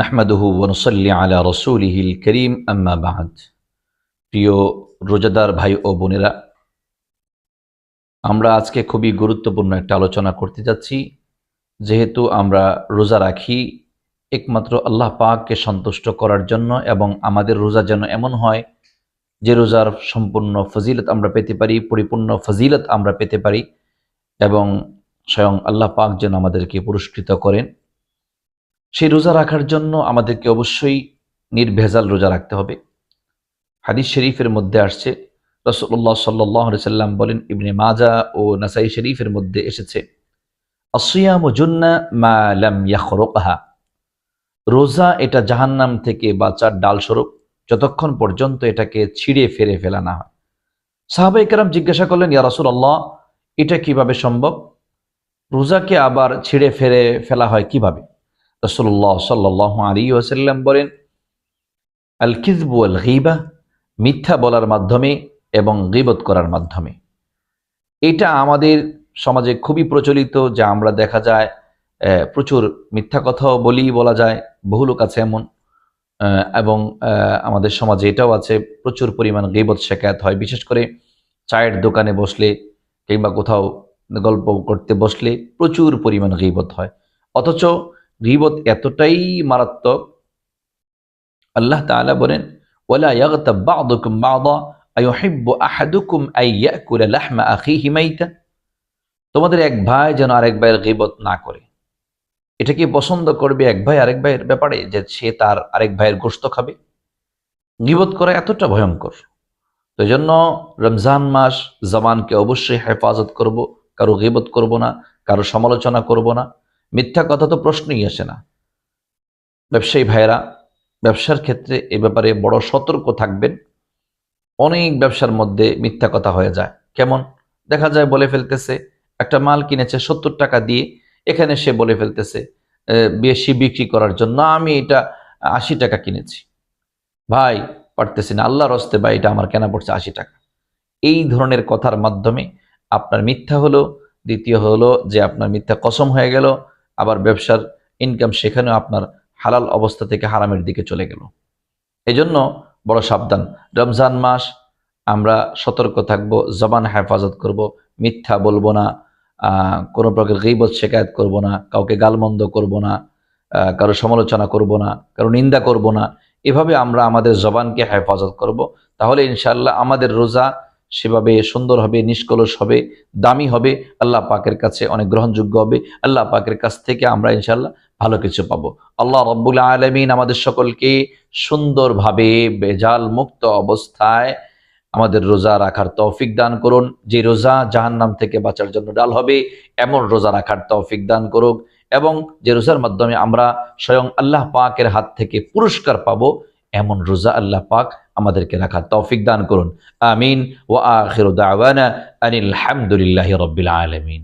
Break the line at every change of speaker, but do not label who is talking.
নাহমাদুহু ওনসল্লি আলা রসুলিহিল করিম, আম্মা বাহাদ প্রিয় রোজাদার ভাই ও বোনেরা, আমরা আজকে খুবই গুরুত্বপূর্ণ একটা আলোচনা করতে যাচ্ছি। যেহেতু আমরা রোজা রাখি, একমাত্র আল্লাহ পাককে সন্তুষ্ট করার জন্য এবং আমাদের রোজা যেন এমন হয় যে রোজার সম্পূর্ণ ফজিলত আমরা পেতে পারি, পরিপূর্ণ ফজিলত আমরা পেতে পারি এবং স্বয়ং আল্লাহ পাক যেন আমাদেরকে পুরস্কৃত করেন। সেই রোজা রাখার জন্য আমাদেরকে অবশ্যই নির্ভেজাল রোজা রাখতে হবে। হাদিস শরীফের মধ্যে আসছে রসুল্লাহ সাল্লাহ সাল্লাম বলেন, ইবনে মাজা ও নাসাই শরীফের মধ্যে এসেছে আসিয়াম জুন্না মা লাম ইয়াখরুকহা। রোজা এটা জাহান্নাম থেকে বাঁচার ডাল স্বরূপ যতক্ষণ পর্যন্ত এটাকে ছিঁড়ে ফেরে ফেলা না হয়। সাহাবাই কারাম জিজ্ঞাসা করলেন, ইয়া রাসূলুল্লাহ, এটা কীভাবে সম্ভব? রোজাকে আবার ছিঁড়ে ফেরে ফেলা হয় কীভাবে? রসুল্লাহ সাল্লাহ আলী ওসাল্লাম বলেন আল কিজবু আল গিবা মিথ্যা বলার মাধ্যমে এবং গিবত করার মাধ্যমে। এটা আমাদের সমাজে খুবই প্রচলিত, যা আমরা দেখা যায় প্রচুর মিথ্যা কথাও বলি বলা যায়, বহু লোক আছে এমন এবং আমাদের সমাজে এটাও আছে, প্রচুর পরিমাণ গিবত, শেখায়ত হয়। বিশেষ করে চায়ের দোকানে বসলে কিংবা কোথাও গল্প করতে বসলে প্রচুর পরিমাণ গিবত হয়। অথচ গিবত এতটাই মারাত্মক, আল্লাহ তাআলা বলেন তোমাদের এক ভাই যেন আরেক ভাইয়ের গিবত না করে। এটা কি পছন্দ করবে এক ভাই আরেক ভাইয়ের ব্যাপারে যে সে তার আরেক ভাইয়ের গোস্ত খাবে? গিবত করা এতটা ভয়ঙ্কর। তো জন্য রমজান মাস জবানকে অবশ্যই হেফাজত করব, কারও গিবত করব না, কারও সমালোচনা করব না। মিথ্যা কথা তো প্রশ্নই আসে না। ব্যবসায়ী ভাইয়েরা, ব্যবসার ক্ষেত্রে এ ব্যাপারে বড় সতর্ক থাকবেন। অনেক ব্যবসার মধ্যে মিথ্যা কথা হয়ে যায়। কেমন? দেখা যায় বলে ফেলতেছে, একটা মাল কিনেছে সত্তর টাকা দিয়ে, এখানে সে বলে ফেলতেছে বেশি বিক্রি করার জন্য আমি এটা আশি টাকা কিনেছি। ভাই, পারতেছি না, আল্লাহর হস্তে ভাই, এটা আমার কেনা পড়ছে আশি টাকা। এই ধরনের কথার মাধ্যমে আপনার মিথ্যা হলো, দ্বিতীয় হলো যে আপনার মিথ্যা কসম হয়ে গেল আবার ব্যবসার ইনকাম সেখানেও আপনার হালাল অবস্থা থেকে হারামের দিকে চলে গেল। এই জন্য বড় সাবধান। রমজান মাস, আমরা সতর্ক থাকব, জবান হেফাজত করব, মিথ্যা বলব না কোনো প্রকার গিবত শেখায়ত করব না, কাউকে গালমন্দ করব না কারও সমালোচনা করব না, কারও নিন্দা করব না। এভাবে আমরা আমাদের জবানকে হেফাজত করব। তাহলে ইনশাল্লাহ আমাদের রোজা সেভাবে সুন্দর হবে, নিষ্কলস হবে, দামি হবে, আল্লাহ পাকের কাছে অনেক গ্রহণযোগ্য হবে। আল্লাহ পাকের কাছ থেকে আমরা ইনশাল্লাহ ভালো কিছু পাবো। আল্লাহ রব্বুল আলমিন আমাদের সকলকে সুন্দরভাবে বেজাল মুক্ত অবস্থায় আমাদের রোজা রাখার তৌফিক দান করুন। যে রোজা জাহান্নাম থেকে বাঁচার জন্য ডাল হবে, এমন রোজা রাখার তৌফিক দান করুক। এবং যে রোজার মাধ্যমে আমরা স্বয়ং আল্লাহ পাকের হাত থেকে পুরস্কার পাবো এমন রোজা আল্লাহ পাক আমাদেরকে রাখার তৌফিক দান করুন। আমিন। ও আখির দাওয়ানা আনিল হামদুলিল্লাহি রবিল আলামিন।